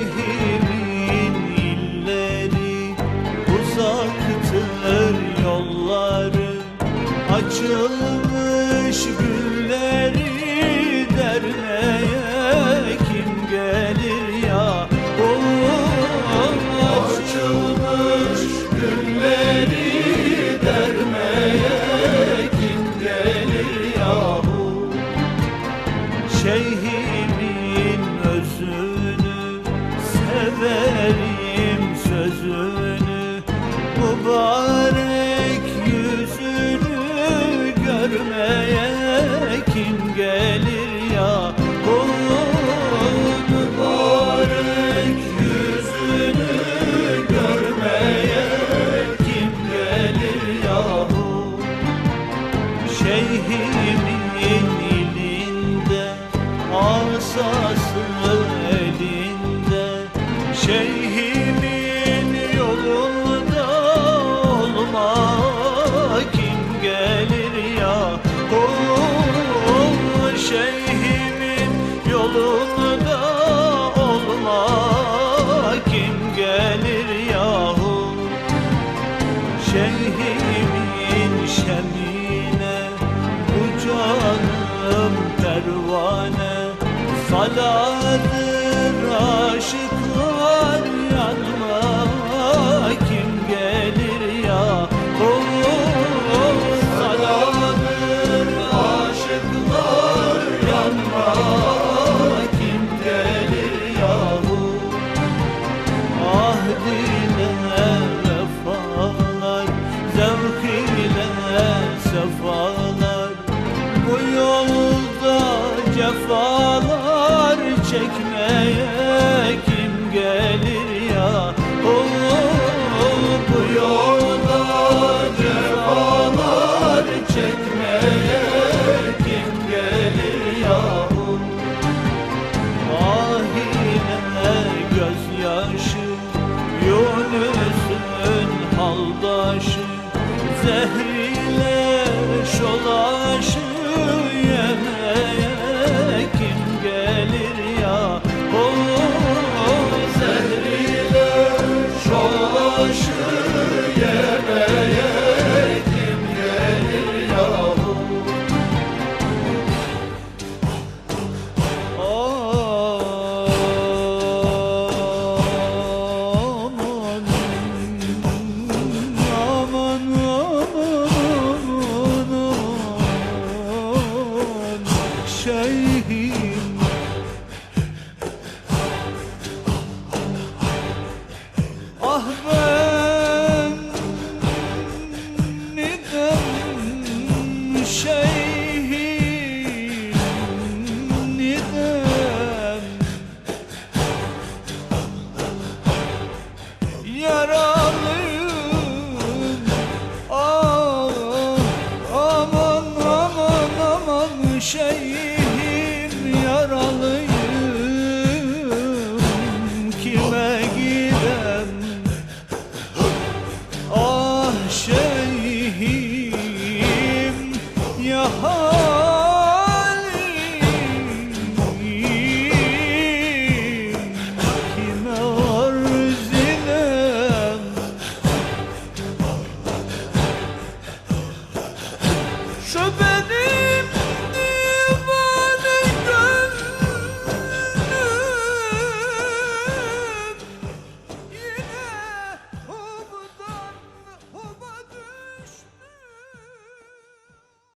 şehrimin illeri Uzaktır yolları Açılmış gün sözünü Mübarek yüzünü görmeye kim gelir ya? O mübarek yüzünü görmeye kim gelir yahu Şeyhimin ilinde Asası elinde Şeyhimin Şeyhimin şemine Bu canım pervane. Saladır aşıklar yanma Kim gelir ya? Oh, saladır aşıklar yanma Kim gelir yahu Ahdine cefalar çekmeye kim gelir ya? Oh, bu yolda cefalar çekmeye kim gelir yahu Ahine gözyaşı Yunus'un haldaşı Zehriyle Good boy. Je vais